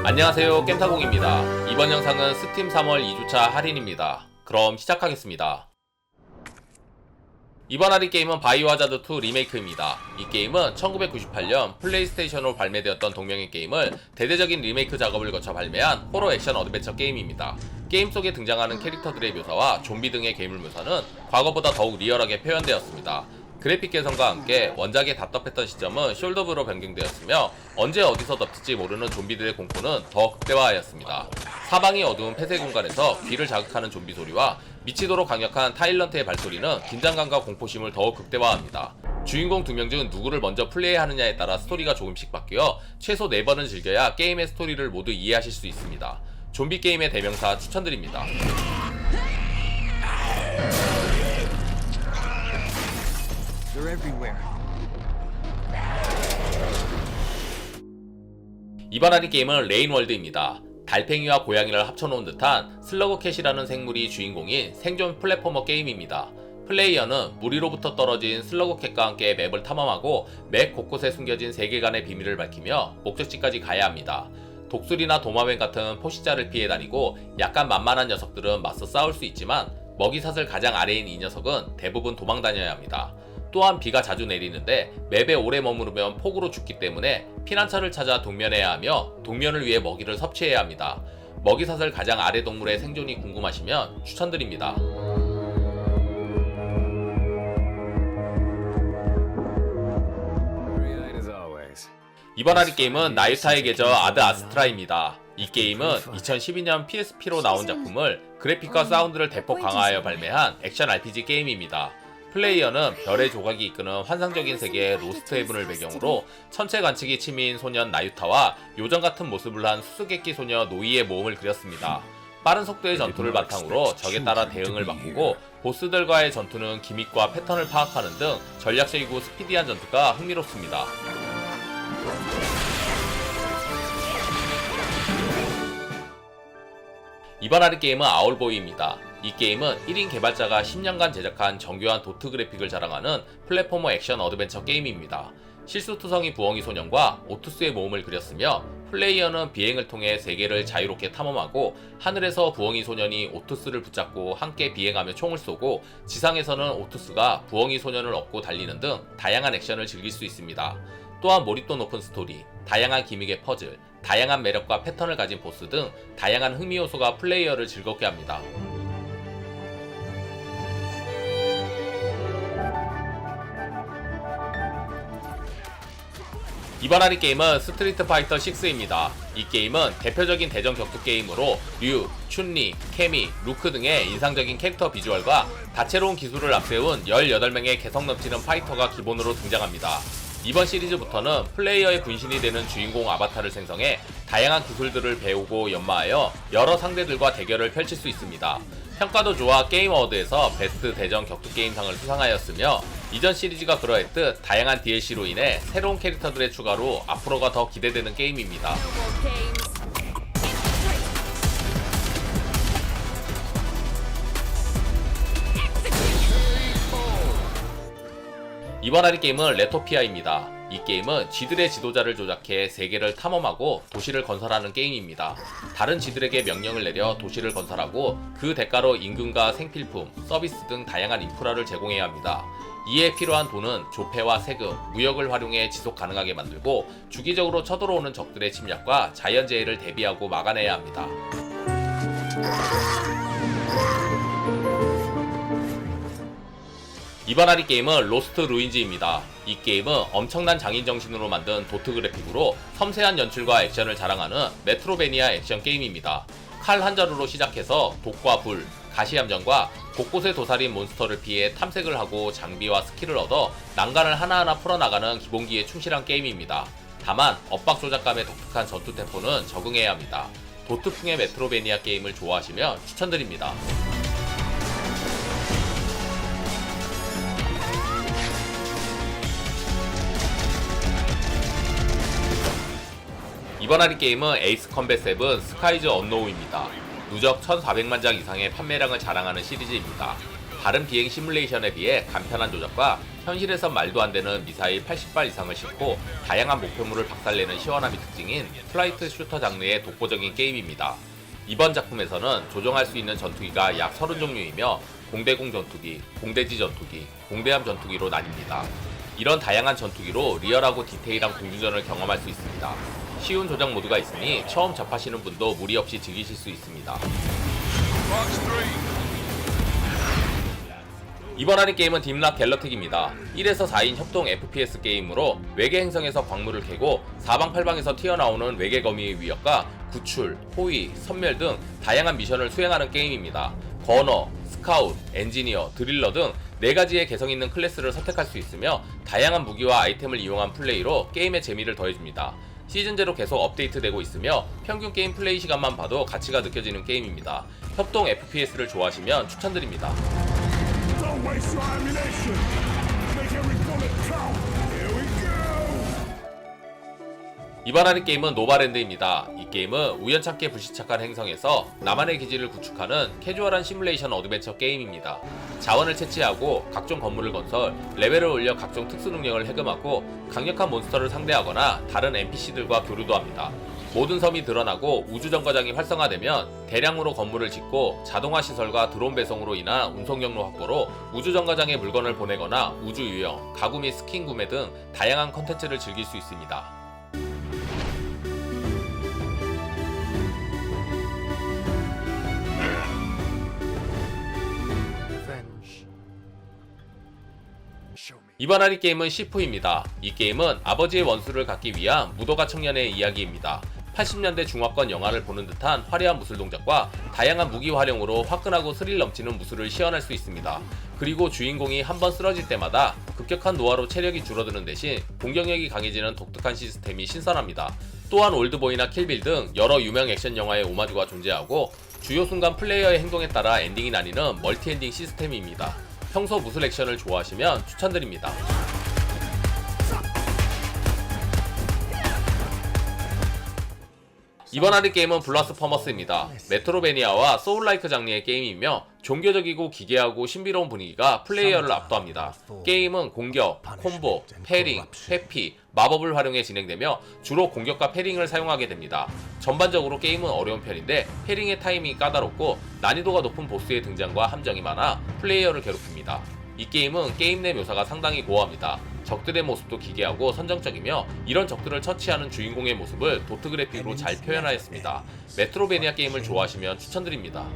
안녕하세요 겜타공입니다. 이번 영상은 스팀 3월 2주차 할인입니다. 그럼 시작하겠습니다. 이번 할인 게임은 바이오하자드2 리메이크입니다. 이 게임은 1998년 플레이스테이션으로 발매되었던 동명의 게임을 대대적인 리메이크 작업을 거쳐 발매한 호러 액션 어드벤처 게임입니다. 게임 속에 등장하는 캐릭터들의 묘사와 좀비 등의 괴물 묘사는 과거보다 더욱 리얼하게 표현되었습니다 그래픽 개선과 함께 원작이 답답했던 시점은 숄더브로 변경되었으며 언제 어디서 덮칠지 모르는 좀비들의 공포는 더 극대화하였습니다. 사방이 어두운 폐쇄 공간에서 귀를 자극하는 좀비 소리와 미치도록 강력한 타일런트의 발소리는 긴장감과 공포심을 더욱 극대화합니다. 주인공 두 명 중 누구를 먼저 플레이하느냐에 따라 스토리가 조금씩 바뀌어 최소 4번은 즐겨야 게임의 스토리를 모두 이해하실 수 있습니다. 좀비 게임의 대명사 추천드립니다. They're everywhere. 이번 할인 게임은 레인월드입니다. 달팽이와 고양이를 합쳐놓은 듯한 슬러그 캣이라는 생물이 주인공인 생존 플랫포머 게임입니다. 플레이어는 무리로부터 떨어진 슬러그 캣과 함께 맵을 탐험하고 맵 곳곳에 숨겨진 세계관의 비밀을 밝히며 목적지까지 가야 합니다. 독수리나 도마뱀 같은 포식자를 피해 다니고 약간 만만한 녀석들은 맞서 싸울 수 있지만 먹이사슬 가장 아래인 이 녀석은 대부분 도망 다녀야 합니다. 또한 비가 자주 내리는데 맵에 오래 머무르면 폭우로 죽기 때문에 피난처를 찾아 동면해야 하며 동면을 위해 먹이를 섭취해야 합니다. 먹이사슬 가장 아래 동물의 생존이 궁금하시면 추천드립니다. 이번 할인 게임은 나유타의 계절 아드 아스트라입니다. 이 게임은 2012년 PSP로 나온 작품을 그래픽과 사운드를 대폭 강화하여 발매한 액션 RPG 게임입니다. 플레이어는 별의 조각이 이끄는 환상적인 세계의 로스트 헤븐을 배경으로 천체 관측이 취미인 소년 나유타와 요정 같은 모습을 한 수수께끼 소녀 노이의 모험을 그렸습니다. 빠른 속도의 전투를 바탕으로 적에 따라 대응을 바꾸고 보스들과의 전투는 기믹과 패턴을 파악하는 등 전략적이고 스피디한 전투가 흥미롭습니다. 이번 할인 게임은 아울보이입니다. 이 게임은 1인 개발자가 10년간 제작한 정교한 도트 그래픽을 자랑하는 플랫포머 액션 어드벤처 게임입니다. 실수투성이 부엉이 소년과 오투스의 모험을 그렸으며 플레이어는 비행을 통해 세계를 자유롭게 탐험하고 하늘에서 부엉이 소년이 오투스를 붙잡고 함께 비행하며 총을 쏘고 지상에서는 오투스가 부엉이 소년을 업고 달리는 등 다양한 액션을 즐길 수 있습니다. 또한 몰입도 높은 스토리, 다양한 기믹의 퍼즐, 다양한 매력과 패턴을 가진 보스 등 다양한 흥미 요소가 플레이어를 즐겁게 합니다. 이번 할인 게임은 스트리트 파이터 6입니다. 이 게임은 대표적인 대전 격투 게임으로 류, 춘리, 케미, 루크 등의 인상적인 캐릭터 비주얼과 다채로운 기술을 앞세운 18명의 개성 넘치는 파이터가 기본으로 등장합니다. 이번 시리즈부터는 플레이어의 분신이 되는 주인공 아바타를 생성해 다양한 기술들을 배우고 연마하여 여러 상대들과 대결을 펼칠 수 있습니다. 평가도 좋아 게임 어워드에서 베스트 대전 격투 게임상을 수상하였으며 이전 시리즈가 그러했듯 다양한 DLC로 인해 새로운 캐릭터들의 추가로 앞으로가 더 기대되는 게임입니다. 이번 할인 게임은 레토피아입니다. 이 게임은 쥐들의 지도자를 조작해 세계를 탐험하고 도시를 건설하는 게임입니다. 다른 쥐들에게 명령을 내려 도시를 건설하고 그 대가로 임금과 생필품, 서비스 등 다양한 인프라를 제공해야 합니다. 이에 필요한 돈은 조폐와 세금, 무역을 활용해 지속 가능하게 만들고 주기적으로 쳐들어오는 적들의 침략과 자연재해를 대비하고 막아내야 합니다. 이번 할인 게임은 로스트 루인즈입니다. 이 게임은 엄청난 장인 정신으로 만든 도트 그래픽으로 섬세한 연출과 액션을 자랑하는 메트로베니아 액션 게임입니다. 칼 한 자루로 시작해서 독과 불, 가시함정과 곳곳에 도사린 몬스터를 피해 탐색을 하고 장비와 스킬을 얻어 난간을 하나하나 풀어나가는 기본기에 충실한 게임입니다. 다만 엇박 조작감의 독특한 전투 템포는 적응해야 합니다. 도트풍의 메트로베니아 게임을 좋아하시면 추천드립니다. 이번 할인 게임은 에이스 컴뱃 7 스카이즈 언노우입니다. 누적 1,400만 장 이상의 판매량을 자랑하는 시리즈입니다. 다른 비행 시뮬레이션에 비해 간편한 조작과 현실에서 말도 안 되는 미사일 80발 이상을 싣고 다양한 목표물을 박살내는 시원함이 특징인 플라이트 슈터 장르의 독보적인 게임입니다. 이번 작품에서는 조종할 수 있는 전투기가 약 30종류이며 공대공 전투기, 공대지 전투기, 공대함 전투기로 나뉩니다. 이런 다양한 전투기로 리얼하고 디테일한 공중전을 경험할 수 있습니다. 쉬운 조작 모드가 있으니 처음 접하시는 분도 무리 없이 즐기실 수 있습니다. 이번 할인 게임은 딥락 갤럭틱입니다. 1에서 4인 협동 FPS 게임으로 외계 행성에서 광물을 캐고 사방팔방에서 튀어나오는 외계 거미의 위협과 구출, 호위, 선멸 등 다양한 미션을 수행하는 게임입니다. 거너, 스카웃, 엔지니어, 드릴러 등 4가지의 개성 있는 클래스를 선택할 수 있으며 다양한 무기와 아이템을 이용한 플레이로 게임의 재미를 더해줍니다. 시즌제로 계속 업데이트되고 있으며 평균 게임 플레이 시간만 봐도 가치가 느껴지는 게임입니다. 협동 FPS를 좋아하시면 추천드립니다. 이번 할인 게임은 노바랜드입니다. 이 게임은 우연찮게 불시착한 행성에서 나만의 기지를 구축하는 캐주얼한 시뮬레이션 어드벤처 게임입니다. 자원을 채취하고 각종 건물을 건설, 레벨을 올려 각종 특수 능력을 해금하고 강력한 몬스터를 상대하거나 다른 NPC들과 교류도 합니다. 모든 섬이 드러나고 우주정거장이 활성화되면 대량으로 건물을 짓고 자동화 시설과 드론 배송으로 인한 운송 경로 확보로 우주정거장에 물건을 보내거나 우주 유형, 가구 및 스킨 구매 등 다양한 컨텐츠를 즐길 수 있습니다. 이번 할인 게임은 시프입니다. 이 게임은 아버지의 원수를 갖기 위한 무도가 청년의 이야기입니다. 80년대 중화권 영화를 보는 듯한 화려한 무술 동작과 다양한 무기 활용으로 화끈하고 스릴 넘치는 무술을 시연할 수 있습니다. 그리고 주인공이 한 번 쓰러질 때마다 급격한 노화로 체력이 줄어드는 대신 공격력이 강해지는 독특한 시스템이 신선합니다. 또한 올드보이나 킬빌 등 여러 유명 액션 영화의 오마주가 존재하고 주요 순간 플레이어의 행동에 따라 엔딩이 나뉘는 멀티 엔딩 시스템입니다. 평소 무술 액션을 좋아하시면 추천드립니다. 이번 할인 게임은 블라스 퍼머스입니다. 메트로베니아와 소울라이크 장르의 게임이며 종교적이고 기괴하고 신비로운 분위기가 플레이어를 압도합니다. 게임은 공격, 콤보, 패링, 회피, 마법을 활용해 진행되며 주로 공격과 패링을 사용하게 됩니다. 전반적으로 게임은 어려운 편인데 패링의 타이밍이 까다롭고 난이도가 높은 보스의 등장과 함정이 많아 플레이어를 괴롭힙니다. 이 게임은 게임 내 묘사가 상당히 고어합니다. 적들의 모습도 기괴하고 선정적이며 이런 적들을 처치하는 주인공의 모습을 도트 그래픽으로 잘 표현하였습니다. 메트로베니아 게임을 좋아하시면 추천드립니다.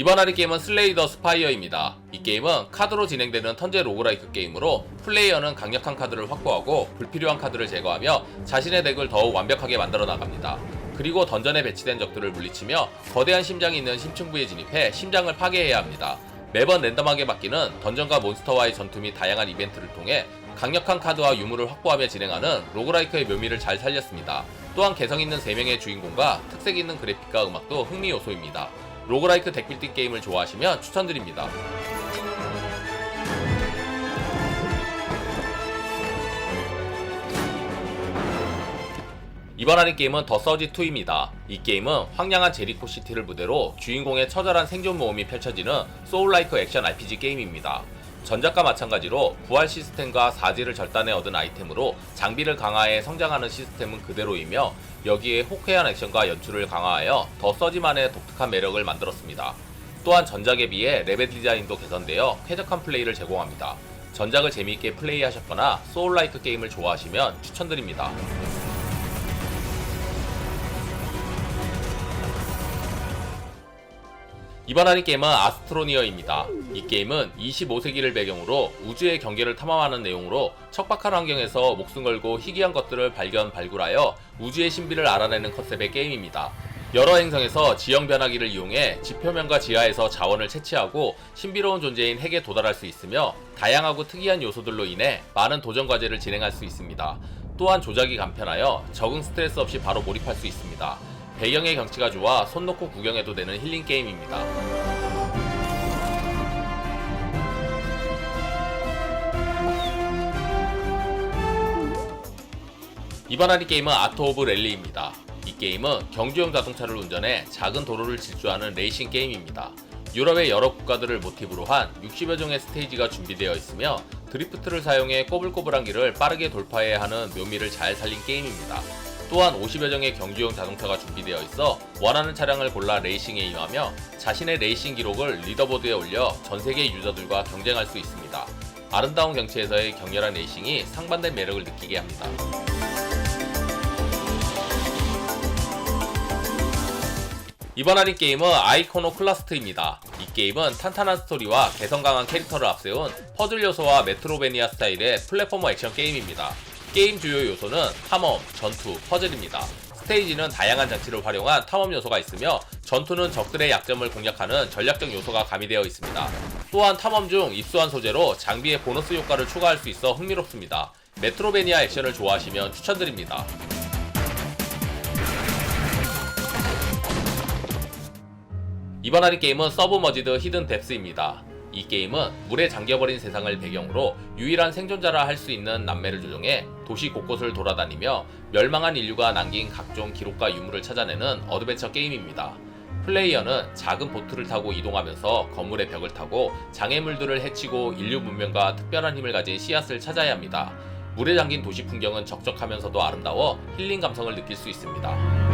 이번 할인 게임은 슬레이 더 스파이어입니다. 이 게임은 카드로 진행되는 턴제 로그라이크 게임으로 플레이어는 강력한 카드를 확보하고 불필요한 카드를 제거하며 자신의 덱을 더욱 완벽하게 만들어 나갑니다. 그리고 던전에 배치된 적들을 물리치며 거대한 심장이 있는 심층부에 진입해 심장을 파괴해야 합니다. 매번 랜덤하게 바뀌는 던전과 몬스터와의 전투 및 다양한 이벤트를 통해 강력한 카드와 유물을 확보하며 진행하는 로그라이크의 묘미를 잘 살렸습니다. 또한 개성 있는 3명의 주인공과 특색 있는 그래픽과 음악도 흥미 요소입니다. 로그라이크 덱빌딩 게임을 좋아하시면 추천드립니다. 이번 할인 게임은 더 서지 2입니다. 이 게임은 황량한 제리코 시티를 무대로 주인공의 처절한 생존 모험이 펼쳐지는 소울라이크 액션 RPG 게임입니다. 전작과 마찬가지로 부활 시스템과 사지를 절단해 얻은 아이템으로 장비를 강화해 성장하는 시스템은 그대로이며 여기에 호쾌한 액션과 연출을 강화하여 더 서지만의 독특한 매력을 만들었습니다. 또한 전작에 비해 레벨 디자인도 개선되어 쾌적한 플레이를 제공합니다. 전작을 재미있게 플레이하셨거나 소울라이크 게임을 좋아하시면 추천드립니다. 이번 할인 게임은 아스트로니어입니다. 이 게임은 25세기를 배경으로 우주의 경계를 탐험하는 내용으로 척박한 환경에서 목숨 걸고 희귀한 것들을 발견 발굴하여 우주의 신비를 알아내는 컨셉의 게임입니다. 여러 행성에서 지형 변화기를 이용해 지표면과 지하에서 자원을 채취하고 신비로운 존재인 핵에 도달할 수 있으며 다양하고 특이한 요소들로 인해 많은 도전 과제를 진행할 수 있습니다. 또한 조작이 간편하여 적응 스트레스 없이 바로 몰입할 수 있습니다. 배경의 경치가 좋아 손 놓고 구경해도 되는 힐링 게임입니다. 이번 하는 게임은 아트 오브 랠리입니다. 이 게임은 경주용 자동차를 운전해 작은 도로를 질주하는 레이싱 게임입니다. 유럽의 여러 국가들을 모티브로 한 60여 종의 스테이지가 준비되어 있으며 드리프트를 사용해 꼬불꼬불한 길을 빠르게 돌파해야 하는 묘미를 잘 살린 게임입니다. 또한 50여 종의 경주용 자동차가 준비되어 있어 원하는 차량을 골라 레이싱에 임하며 자신의 레이싱 기록을 리더보드에 올려 전 세계 유저들과 경쟁할 수 있습니다. 아름다운 경치에서의 격렬한 레이싱이 상반된 매력을 느끼게 합니다. 이번 할인 게임은 아이코노 클라스트입니다. 이 게임은 탄탄한 스토리와 개성 강한 캐릭터를 앞세운 퍼즐 요소와 메트로베니아 스타일의 플랫포머 액션 게임입니다. 게임 주요 요소는 탐험, 전투, 퍼즐입니다. 스테이지는 다양한 장치를 활용한 탐험 요소가 있으며 전투는 적들의 약점을 공략하는 전략적 요소가 가미되어 있습니다. 또한 탐험 중 입수한 소재로 장비의 보너스 효과를 추가할 수 있어 흥미롭습니다. 메트로베니아 액션을 좋아하시면 추천드립니다. 이번 할인 게임은 서브 머지드 히든 뎁스입니다. 이 게임은 물에 잠겨버린 세상을 배경으로 유일한 생존자라 할 수 있는 남매를 조종해 도시 곳곳을 돌아다니며 멸망한 인류가 남긴 각종 기록과 유물을 찾아내는 어드벤처 게임입니다. 플레이어는 작은 보트를 타고 이동하면서 건물의 벽을 타고 장애물들을 해치고 인류 문명과 특별한 힘을 가진 씨앗을 찾아야 합니다. 물에 잠긴 도시 풍경은 적적하면서도 아름다워 힐링 감성을 느낄 수 있습니다.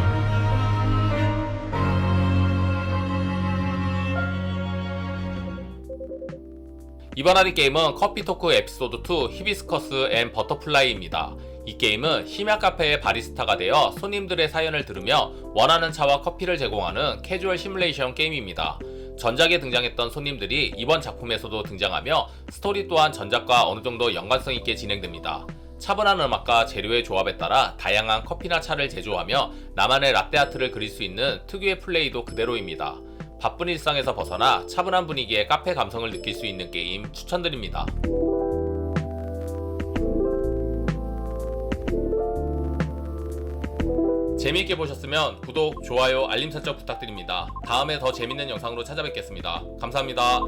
이번 할인 게임은 커피 토크 에피소드 2 히비스커스 앤 버터플라이입니다. 이 게임은 심야 카페의 바리스타가 되어 손님들의 사연을 들으며 원하는 차와 커피를 제공하는 캐주얼 시뮬레이션 게임입니다. 전작에 등장했던 손님들이 이번 작품에서도 등장하며 스토리 또한 전작과 어느 정도 연관성 있게 진행됩니다. 차분한 음악과 재료의 조합에 따라 다양한 커피나 차를 제조하며 나만의 라떼아트를 그릴 수 있는 특유의 플레이도 그대로입니다. 바쁜 일상에서 벗어나 차분한 분위기의 카페 감성을 느낄 수 있는 게임 추천드립니다. 재미있게 보셨으면 구독, 좋아요, 알림 설정 부탁드립니다. 다음에 더 재밌는 영상으로 찾아뵙겠습니다. 감사합니다.